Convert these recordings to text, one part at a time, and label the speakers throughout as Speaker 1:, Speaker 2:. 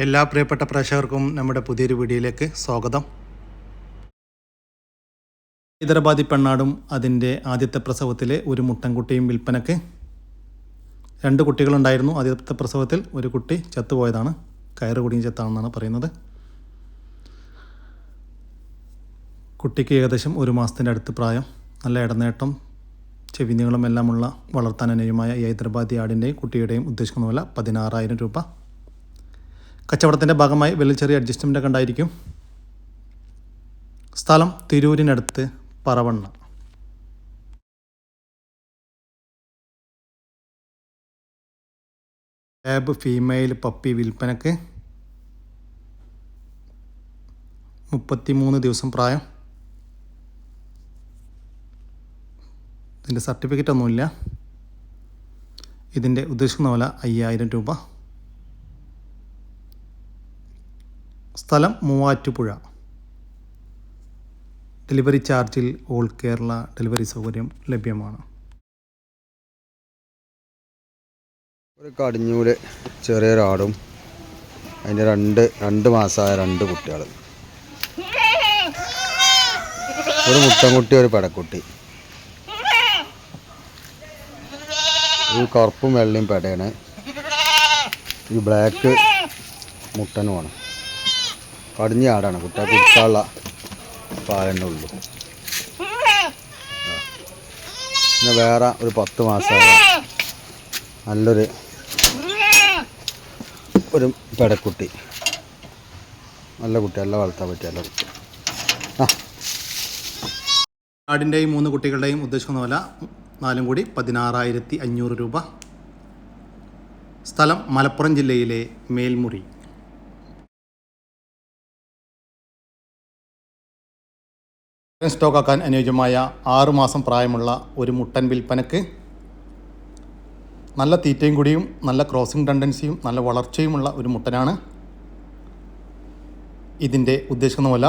Speaker 1: എല്ലാ പ്രിയപ്പെട്ട പ്രേക്ഷകർക്കും നമ്മുടെ പുതിയൊരു വീഡിയോയിലേക്ക് സ്വാഗതം. ഹൈദരാബാദി പെണ്ണാടും അതിന്റെ ആദ്യത്തെ പ്രസവത്തിലെ ഒരു മുട്ടൻകുട്ടിയും വിൽപ്പനക്ക് രണ്ട് കുട്ടികളുണ്ടായിരുന്നു. ആദ്യത്തെ പ്രസവത്തിൽ ഒരു കുട്ടി ചത്തുപോയതാണ്. കയറ് കുടിയും ചത്താണെന്നാണ് പറയുന്നത്. കുട്ടിക്ക് ഏകദേശം ഒരു മാസത്തിന്റെ അടുത്ത് പ്രായം. നല്ല ഇടനേട്ടം ചെവിനീളം എല്ലാമുള്ള ഈ ഹൈദരാബാദി ആടിന്റെയും കുട്ടിയുടെയും ഉദ്ദേശിക്കുന്ന വില പതിനാറായിരം രൂപ. കച്ചവടത്തിന്റെ ഭാഗമായി വലിയ ചെറിയ അഡ്ജസ്റ്റ്മെന്റ് ഉണ്ടായിരിക്കും. സ്ഥലം തിരൂരിനടുത്ത് പറവണ്ണ. ലാബ് ഫീമെയിൽ പപ്പി വിൽപ്പനക്ക് മുപ്പത്തിമൂന്ന് ദിവസം പ്രായം. ഇതിന്റെ സർട്ടിഫിക്കറ്റ് ഒന്നുമില്ല. ഇതിന്റെ ഉദ്ദേശിക്കുന്ന വില അയ്യായിരം രൂപ. സ്ഥലം മൂവാറ്റുപുഴ. ഡെലിവറി ചാർജിൽ ഓൾ കേരള ഡെലിവറി സൗകര്യം ലഭ്യമാണ്.
Speaker 2: ഒരു കടിഞ്ഞൂൽ ചെറിയൊരാടും അതിന്റെ രണ്ട് രണ്ട് മാസമായ രണ്ട് കുട്ടികൾ ഒരു മുട്ടൻകുട്ടി ഒരു പെടക്കുട്ടി. ഈ കറുപ്പും വെള്ളയും പെടയാണ് ഈ ബ്ലാക്ക് മുട്ടനുമാണ്. കടിഞ്ഞ ആടാണ്. കുട്ടിയെ കുടിക്കാനുള്ള പാലന്നെ ഉള്ളൂ. പിന്നെ വേറെ ഒരു പത്ത് മാസമായ. നല്ലൊരു ഒരു പെടക്കുട്ടി. നല്ല കുട്ടി നല്ല വളർത്താൻ പറ്റിയ നല്ല കുട്ടി. ആ.
Speaker 1: ആടിന്റെയും മൂന്ന് കുട്ടികളുടെയും ഉദ്ദേശിക്കുന്ന നാലും കൂടി പതിനാറായിരത്തി അഞ്ഞൂറ് രൂപ. സ്ഥലം മലപ്പുറം ജില്ലയിലെ മേൽമുറി. സ്റ്റോക്കാക്കാൻ അനുയോജ്യമായ ആറുമാസം പ്രായമുള്ള ഒരു മുട്ടൻ വിൽപ്പനക്ക് നല്ല തീറ്റയും കൂടിയും നല്ല ക്രോസിംഗ് ടെൻഡൻസിയും നല്ല വളർച്ചയുമുള്ള ഒരു മുട്ടനാണ് ഇതിന്റെ ഉദ്ദേശിക്കുന്ന വില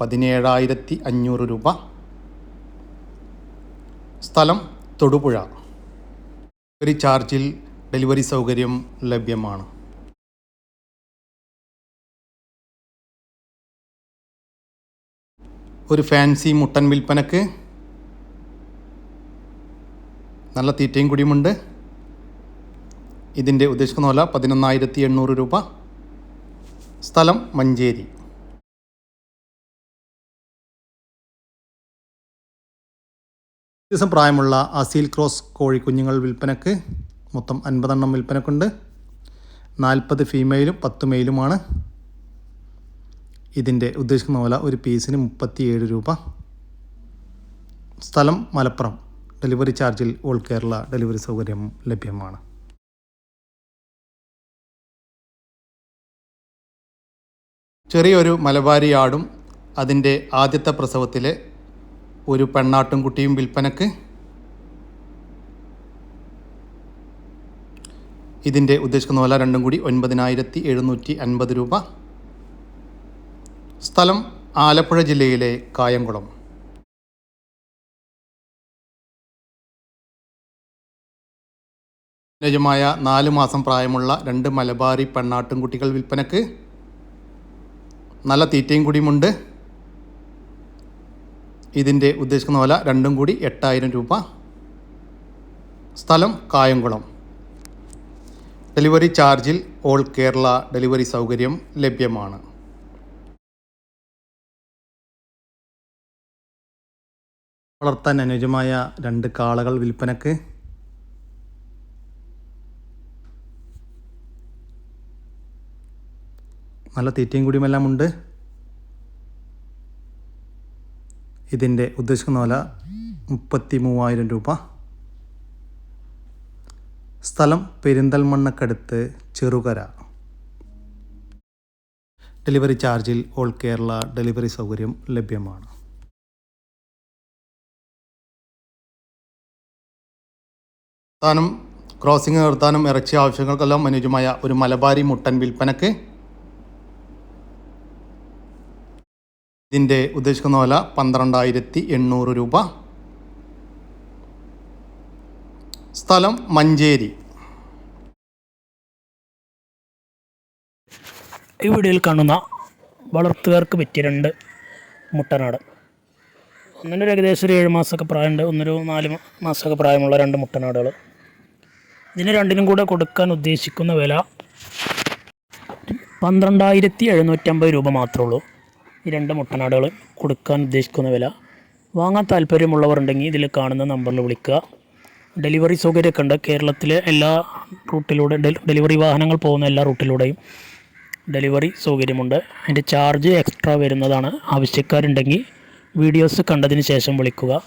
Speaker 1: പതിനേഴായിരത്തി അഞ്ഞൂറ് രൂപ. സ്ഥലം തൊടുപുഴ. ഒരു ചാർജിൽ ഡെലിവറി സൗകര്യം ലഭ്യമാണ്. ഒരു ഫാൻസി മുട്ടൻ വിൽപ്പനക്ക് നല്ല തീറ്റയും കുടിയുമുണ്ട്. ഇതിന്റെ ഉദ്ദേശിക്കുന്ന വില പതിനൊന്നായിരത്തി എണ്ണൂറ് രൂപ. സ്ഥലം മഞ്ചേരി. ദിവസം പ്രായമുള്ള അസീൽ ക്രോസ് കോഴിക്കുഞ്ഞുങ്ങൾ വിൽപ്പനക്ക് മൊത്തം അൻപതെണ്ണം വിൽപ്പനക്കുണ്ട്. നാൽപ്പത് ഫീമെയിലും പത്ത് മെയിലുമാണ് ഇതിന്റെ ഉദ്ദേശിക്കുന്ന വില ഒരു പീസിന് മുപ്പത്തിയേഴ് രൂപ. സ്ഥലം മലപ്പുറം. ഡെലിവറി ചാർജിൽ ഓൾ കേരള ഡെലിവറി സൗകര്യം ലഭ്യമാണ്. ചെറിയൊരു മലബാരി ആടും അതിന്റെ ആദ്യത്തെ പ്രസവത്തിലെ ഒരു പെണ്ണാട്ടും കുട്ടിയും വിൽപ്പനക്ക്. ഇതിന്റെ ഉദ്ദേശിക്കുന്ന വില രണ്ടും കൂടി ഒൻപതിനായിരത്തി എഴുന്നൂറ്റി അൻപത് രൂപ. സ്ഥലം ആലപ്പുഴ ജില്ലയിലെ കായംകുളം. നിജമായ നാല് മാസം പ്രായമുള്ള രണ്ട് മലബാറി പെണ്ണാട്ടും കുട്ടികൾ വിൽപ്പനക്ക് നല്ല തീറ്റയും കൂടിയുമുണ്ട് ഇതിന്റെ ഉദ്ദേശിക്കുന്ന വില രണ്ടും കൂടി എട്ടായിരം രൂപ. സ്ഥലം കായംകുളം. ഡെലിവറി ചാർജിൽ ഓൾ കേരള ഡെലിവറി സൗകര്യം ലഭ്യമാണ്. വളർത്താൻ അനുയോജ്യമായ രണ്ട് കാളകൾ വിൽപ്പനക്ക്. നല്ല തീറ്റയും കൂടിയുമെല്ലാം ഉണ്ട്. ഇതിന്റെ ഉദ്ദേശിക്കുന്ന വില മുപ്പത്തി മൂവായിരം രൂപ. സ്ഥലം പെരിന്തൽമണ്ണക്കടുത്ത് ചെറുകര. ഡെലിവറി ചാർജിൽ ഓൾ കേരള ഡെലിവറി സൗകര്യം ലഭ്യമാണ്. നിർത്താനും ക്രോസിംഗ് നിർത്താനും ഇറച്ചി ആവശ്യങ്ങൾക്കെല്ലാം അനുയോജ്യമായ ഒരു മലബാരി മുട്ടൻ വിൽപ്പനക്ക് ഇതിന്റെ ഉദ്ദേശിക്കുന്ന വില പന്ത്രണ്ടായിരത്തി എണ്ണൂറ് രൂപ. സ്ഥലം മഞ്ചേരി.
Speaker 3: ഈ വീഡിയോയിൽ കാണുന്ന വളർത്തുകാർക്ക് പറ്റിയ രണ്ട് മുട്ടനാട്. ഒന്നിനൊരു ഏകദേശം ഒരു ഏഴ് മാസമൊക്കെ പ്രായമുണ്ട്. ഒന്നൊരു നാല് മാസമൊക്കെ പ്രായമുള്ള രണ്ട് മുട്ടനാടുകൾ. ഇതിന് രണ്ടിനും കൂടെ കൊടുക്കാൻ ഉദ്ദേശിക്കുന്ന വില പന്ത്രണ്ടായിരത്തി എഴുന്നൂറ്റമ്പത് രൂപ മാത്രമേ ഉള്ളൂ. ഈ രണ്ട് മുട്ടനാടുകൾ കൊടുക്കാൻ ഉദ്ദേശിക്കുന്ന വില. വാങ്ങാൻ താല്പര്യമുള്ളവർ ഉണ്ടെങ്കിൽ ഇതിൽ കാണുന്ന നമ്പറിൽ വിളിക്കുക. ഡെലിവറി സൗകര്യമൊക്കെ ഉണ്ട്. കേരളത്തിലെ എല്ലാ റൂട്ടിലൂടെ ഡെലിവറി വാഹനങ്ങൾ പോകുന്ന എല്ലാ റൂട്ടിലൂടെയും ഡെലിവറി സൗകര്യമുണ്ട്. അതിന്റെ ചാർജ് എക്സ്ട്രാ വരുന്നതാണ്. ആവശ്യക്കാരുണ്ടെങ്കിൽ വീഡിയോസ് കണ്ടതിന് ശേഷം വിളിക്കുക.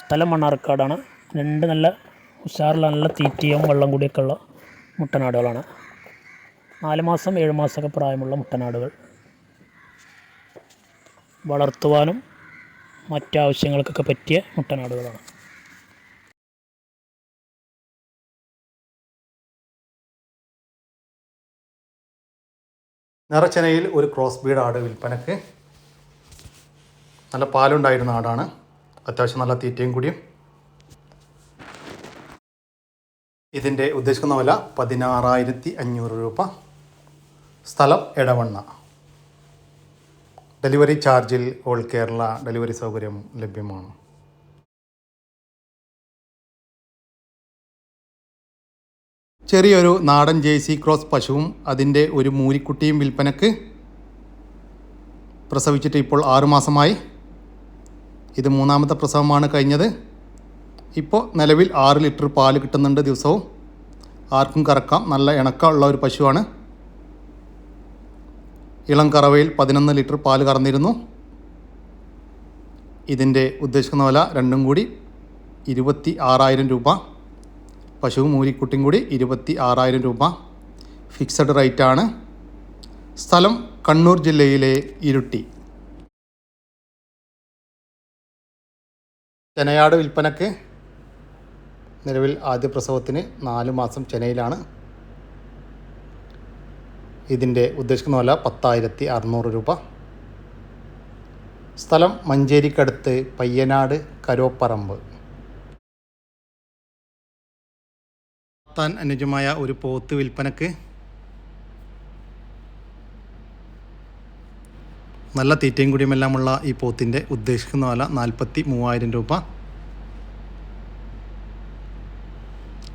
Speaker 3: സ്ഥലം മണ്ണാർക്കാടാണ്. രണ്ട് നല്ല ഉഷാറുള്ള നല്ല തീറ്റയും വെള്ളം കൂടിയൊക്കെ ഉള്ള മുട്ടനാടുകളാണ്. നാല് മാസം ഏഴ് മാസമൊക്കെ പ്രായമുള്ള മുട്ടനാടുകൾ. വളർത്തുവാനും മറ്റാവശ്യങ്ങൾക്കൊക്കെ പറ്റിയ മുട്ടനാടുകളാണ്.
Speaker 1: നിറച്ചനയിൽ ഒരു ക്രോസ് ബീഡ് ആട് വിൽപ്പനക്ക് നല്ല പാലുണ്ടായിരുന്ന ആടാണ്. അത്യാവശ്യം നല്ല തീറ്റയും കൂടിയും ഇതിന്റെ ഉദ്ദേശിക്കുന്ന വില പതിനാറായിരത്തി അഞ്ഞൂറ് രൂപ. സ്ഥലം എടവണ്ണ. ഡെലിവറി ചാർജിൽ ഓൾ കേരള ഡെലിവറി സൗകര്യം ലഭ്യമാണ്. ചെറിയൊരു നാടൻ ജേഴ്സി ക്രോസ് പശുവും അതിന്റെ ഒരു മൂരിക്കുട്ടിയും വിൽപ്പനക്ക് പ്രസവിച്ചിട്ട് ഇപ്പോൾ ആറുമാസമായി ഇത് മൂന്നാമത്തെ പ്രസവമാണ് കഴിഞ്ഞത്. ഇപ്പോൾ നിലവിൽ ആറ് ലിറ്റർ പാൽ കിട്ടുന്നുണ്ട് ദിവസവും. ആർക്കും കറക്കാം. നല്ല ഇണക്കമുള്ള ഒരു പശുവാണ്. ഇളം കറവയിൽ പതിനൊന്ന് ലിറ്റർ പാൽ കറന്നിരുന്നു. ഇതിന്റെ ഉദ്ദേശിക്കുന്ന വില രണ്ടും കൂടി ഇരുപത്തി ആറായിരം രൂപ. പശു മൂരിക്കുട്ടിയും കൂടി ഇരുപത്തി ആറായിരം രൂപ. ഫിക്സഡ് റേറ്റാണ് സ്ഥലം കണ്ണൂർ ജില്ലയിലെ ഇരുട്ടി. ചെനയാട് വിൽപ്പനക്ക് നിലവിൽ ആദ്യ പ്രസവത്തിന് നാല് മാസം ചെനയിലാണ് ഇതിന്റെ ഉദ്ദേശിക്കുന്ന വില പത്തായിരത്തി അറുന്നൂറ് രൂപ. സ്ഥലം മഞ്ചേരിക്കടുത്ത് പയ്യനാട് കരോപ്പറമ്പ്. താൻ അനുജമായ ഒരു പോത്ത് വിൽപ്പനക്ക് നല്ല തീറ്റയും കുടിയുമെല്ലാമുള്ള ഈ പോത്തിന്റെ ഉദ്ദേശിക്കുന്ന വില നാൽപ്പത്തി മൂവായിരം രൂപ.